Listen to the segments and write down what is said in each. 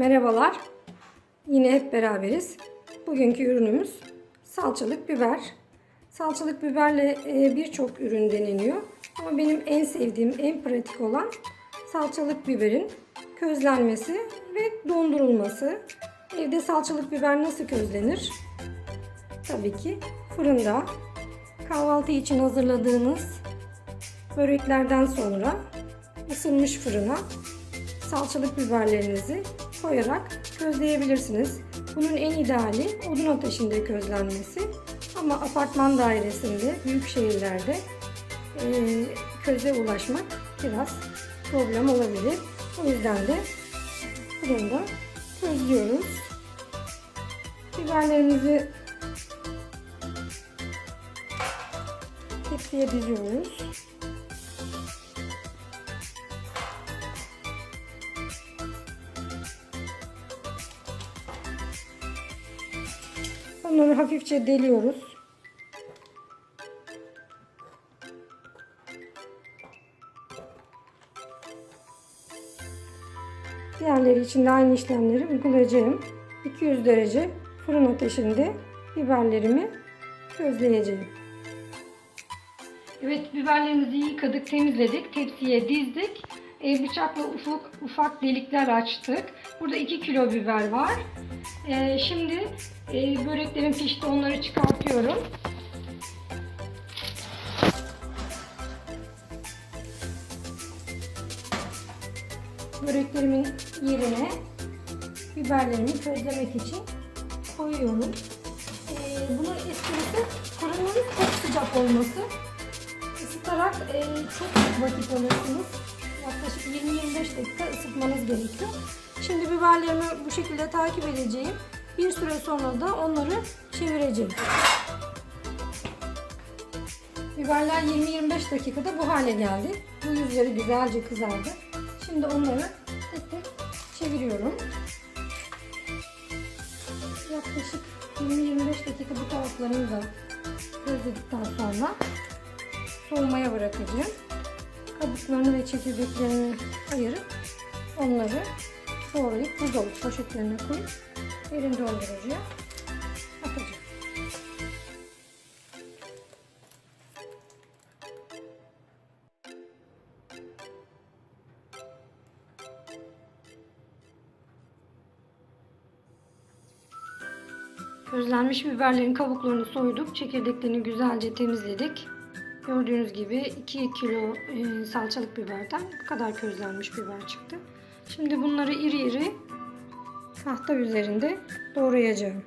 Merhabalar. Yine hep beraberiz. Bugünkü ürünümüz salçalık biber. Salçalık biberle e, birçok ürün deneniyor. Ama benim en sevdiğim, en pratik olan salçalık biberin közlenmesi ve dondurulması. Evde salçalık biber nasıl közlenir? Tabii ki fırında. Kahvaltı için hazırladığınız böreklerden sonra ısınmış fırına salçalık biberlerinizi koyarak közleyebilirsiniz. Bunun en ideali odun ateşinde közlenmesi. Ama apartman dairesinde, büyük şehirlerde e, köze ulaşmak biraz problem olabilir. O yüzden de fırında közlüyoruz. Biberlerimizi tepsiye diziyoruz. Onları hafifçe deliyoruz. Diğerleri için de aynı işlemleri uygulayacağım. 200 derece fırın ateşinde biberlerimi közleyeceğim. Evet biberlerimizi yıkadık, temizledik, tepsiye dizdik. E, bıçakla ufak ufak delikler açtık. Burada 2 kilo biber var. E, şimdi e, böreklerim pişti, onları çıkartıyorum. Böreklerimin yerine biberlerimi közlemek için koyuyorum. E, bunun esprisi fırının çok sıcak olması. Isıtarak e, çok vakit alırsınız. Yaklaşık 20-25 dakika ısıtmanız gerekiyor. Şimdi biberlerimi bu şekilde takip edeceğim. Bir süre sonra da onları çevireceğim. Biberler 20-25 dakikada bu hale geldi. Bu yüzleri güzelce kızardı. Şimdi onları tek tek çeviriyorum. Yaklaşık 20-25 dakika bu taraflarını da sonra soğumaya bırakacağım. Kabuklarını ve çekirdeklerini ayırıp onları doğrayıp buzdolabı poşetlerine koyup derin dondurucuya atacağım. Közlenmiş biberlerin kabuklarını soyduk. Çekirdeklerini güzelce temizledik. Gördüğünüz gibi 2 kilo e, salçalık biberden bu kadar közlenmiş biber çıktı. Şimdi bunları iri iri tahta üzerinde doğrayacağım.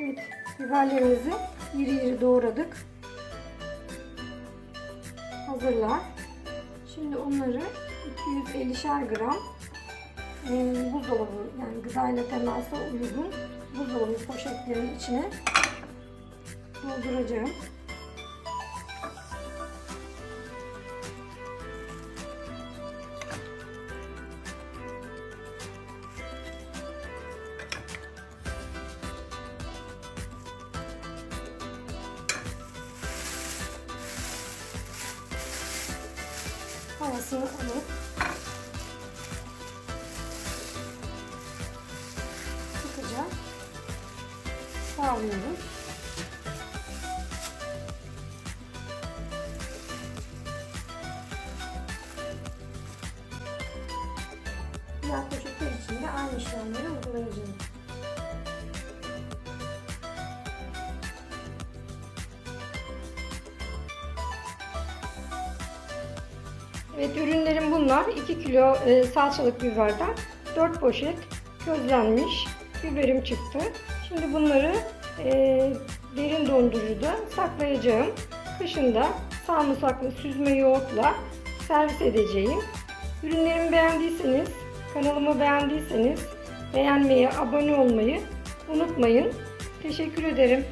Evet, biberlerimizi iri iri doğradık. Hazırlar. Şimdi onları 250'şer gram e, buzdolabı yani gıdayla temasa uygun buzdolabı poşetlerinin içine dolduracağım. Havasını alıp sıkıca sağlıyoruz. Diğer poşetler için de aynı işlemleri uygulayacağım. Evet ürünlerim bunlar. 2 kilo e, salçalık biberden 4 poşet közlenmiş biberim çıktı. Şimdi bunları e, derin dondurucuda saklayacağım. Kışında sarımsaklı süzme yoğurtla servis edeceğim. Ürünlerimi beğendiyseniz, kanalımı beğendiyseniz beğenmeyi, abone olmayı unutmayın. Teşekkür ederim.